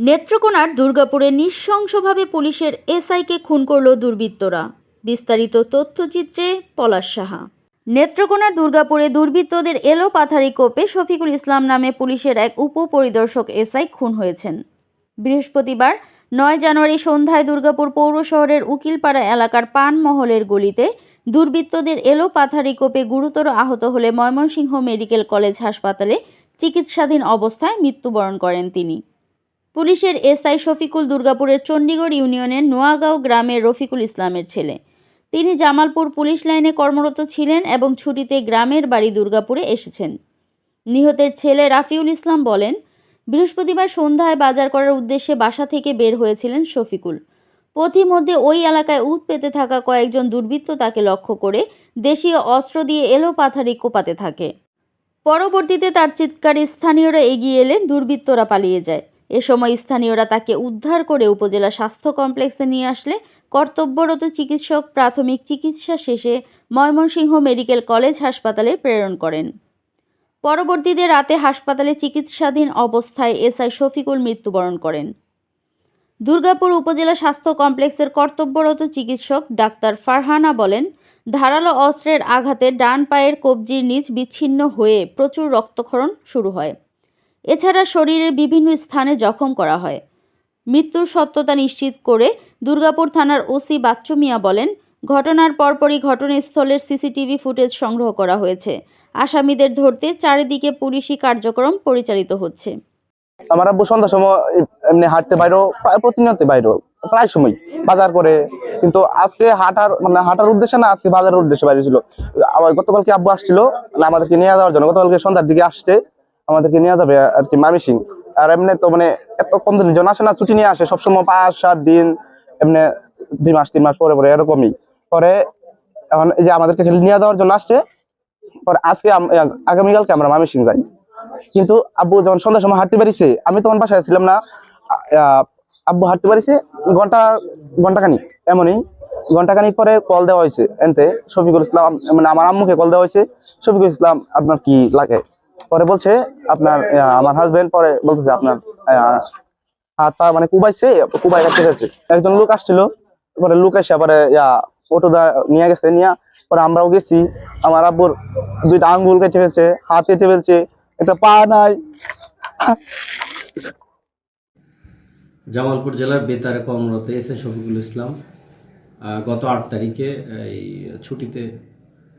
নেত্রকোনার দুর্গাপুরে নৃশংসভাবে পুলিশের এসআইকে খুন করল দুর্বৃত্তরা। বিস্তারিত তথ্যচিত্রে পলাশ সাহা। নেত্রকোনার দুর্গাপুরে দুর্বৃত্তদের এলো পাথারি কোপে শফিকুল ইসলাম নামে পুলিশের এক উপপরিদর্শক এসআই খুন হয়েছেন। বৃহস্পতিবার নয় জানুয়ারি সন্ধ্যায় দুর্গাপুর পৌর শহরের উকিলপাড়া এলাকার পানমহলের গলিতে দুর্বৃত্তদের এলো পাথারি কোপে গুরুতর আহত হলে ময়মনসিংহ মেডিকেল কলেজ হাসপাতালে চিকিৎসাধীন অবস্থায় মৃত্যুবরণ করেন তিনি। পুলিশের এসআই শফিকুল দুর্গাপুরের চণ্ডীগড় ইউনিয়নের নোয়াগাঁও গ্রামের রফিকুল ইসলামের ছেলে। তিনি জামালপুর পুলিশ লাইনে কর্মরত ছিলেন এবং ছুটিতে গ্রামের বাড়ি দুর্গাপুরে এসেছেন। নিহতের ছেলে রাফিউল ইসলাম বলেন, বৃহস্পতিবার সন্ধ্যায় বাজার করার উদ্দেশ্যে বাসা থেকে বের হয়েছিলেন শফিকুল। পথিমধ্যে ওই এলাকায় উত পেতে থাকা কয়েকজন দুর্বৃত্ত তাকে লক্ষ্য করে দেশীয় অস্ত্র দিয়ে এলো পাথারি কোপাতে থাকে। পরবর্তীতে তার চিৎকারে স্থানীয়রা এগিয়ে এলে দুর্বৃত্তরা পালিয়ে যায়। এ সময় স্থানীয়রা তাকে উদ্ধার করে উপজেলা স্বাস্থ্য কমপ্লেক্সে নিয়ে আসলে কর্তব্যরত চিকিৎসক প্রাথমিক চিকিৎসা শেষে ময়মনসিংহ মেডিকেল কলেজ হাসপাতালে প্রেরণ করেন। পরবর্তীতে রাতে হাসপাতালে চিকিৎসাধীন অবস্থায় এসআই শফিকুল মৃত্যুবরণ করেন। দুর্গাপুর উপজেলা স্বাস্থ্য কমপ্লেক্সের কর্তব্যরত চিকিৎসক ডাক্তার ফারহানা বলেন, ধারালো অস্ত্রের আঘাতে ডান পায়ের কবজির নিচ বিচ্ছিন্ন হয়ে প্রচুর রক্তক্ষরণ শুরু হয়। এছাড়া শরীরের বিভিন্ন স্থানে জখম করা হয়। মৃত্যুর সত্যতা নিশ্চিত করে দুর্গাপুর থানার ওসি বাচ্চু মিয়া বলেন, ঘটনার পরপরই ঘটনাস্থলের সিসিটিভি ফুটেজ সংগ্রহ করা হয়েছে। আসামিদের ধরতে চারিদিকে পুলিশি কার্যক্রম পরিচালিত হচ্ছে। আমার আব্বু সন্ধ্যার সময় এমনি হাঁটতে বাইরো প্রায় প্রতিনিয়ত বাইরো প্রায় সময় বাজার করে। কিন্তু আজকে হাঁটার মানে হাঁটার উদ্দেশ্যে না, আজকে বাজারের উদ্দেশ্যে বাইরে ছিল। গতকালকে আব্বু আসছিল মানে আমাদেরকে নিয়ে যাওয়ার জন্য গতকালকে সন্ধ্যার দিকে আসছে। আমাদেরকে নিয়ে যাবে আর কি মামি সিং আর এমনি তো মানে এত কম দিনের জন্য আসে না, ছুটি নিয়ে আসে সবসময় পাঁচ, সাত দিন, এমনি দুই মাস, তিন মাস পরে পরে এরকমই। পরে এখন এই যে আমাদেরকে নিয়ে যাওয়ার জন্য আসছে, পরে আজকে আগামীকালকে আমরা মামি সিং যাই। কিন্তু আব্বু যখন সন্ধ্যার সময় হাঁটতে পারিছে আমি তখন বাসায় ছিলাম না আব্বু হাঁটতে পারিছে ঘণ্টা, ঘন্টাখানিক, এমনই। ঘন্টাখানিক পরে কল দেওয়া হয়েছে, এনতে শফিকুল ইসলাম মানে আমার আম্মুকে কল দেওয়া হয়েছে, শফিকুল ইসলাম, আপনার কি লাগে? পরে বলছে আপনার আমার হাজবেন্ড পরে বলতেছে আপনার হাত পা মানে কুবাইছে, কুবাই কাছে গেছে একজন লোক আসছিল, পরে লোক এসে পরে অটো নিয়ে গেছে, নিয়ে পরে আমরাও গেছি। আমার আব্বুর দুইটা আঙ্গুল কেটে ফেলছে, হাত কেটে ফেলছে, একটা পা নাই। জামালপুর জেলার বেতারে কর্মরত এস এ শফিকুল ইসলাম গত আট তারিখে এই ছুটিতে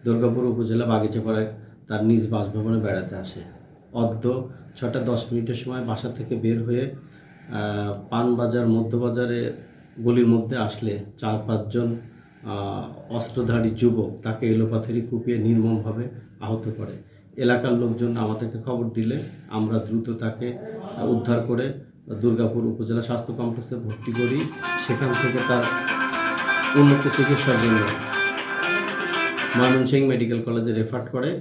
দুর্গাপুর উপজেলা বাগিচাপাড়ায় তার নিজ বাসভবনে বেড়াতে আসে। অর্ধ ছটা দশ মিনিটের সময় বাসা থেকে বের হয়ে পানবাজার মধ্যবাজারে গলির মধ্যে আসলে চার পাঁচজন অস্ত্রধারী যুবক তাকে এলোপাথারি কুপিয়ে নির্মমভাবে আহত করে। এলাকার লোকজন আমাদেরকে খবর দিলে আমরা দ্রুত তাকে উদ্ধার করে দুর্গাপুর উপজেলা স্বাস্থ্য কমপ্লেক্সে ভর্তি করি। সেখান থেকে তার উন্নত চিকিৎসার জন্য ময়মনসিংহ মেডিকেল কলেজে রেফার করে।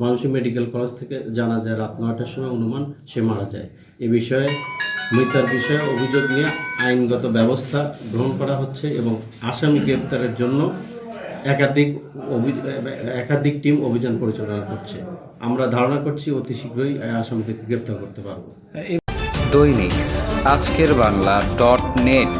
ময়মনসিংহ মেডিকেল কলেজ থেকে জানা যায় রাত নয়টার সময় অনুমান সে মারা যায়। এ বিষয়ে মৃতার বিষয়ে অভিযোগ নিয়ে আইনগত ব্যবস্থা গ্রহণ করা হচ্ছে এবং আসামি গ্রেপ্তারের জন্য একাধিক একাধিক টিম অভিযান পরিচালনা করছে। আমরা ধারণা করছি অতি শীঘ্রই আসামিদেরকে গ্রেপ্তার করতে পারব। দৈনিক আজকের বাংলা ডট নেট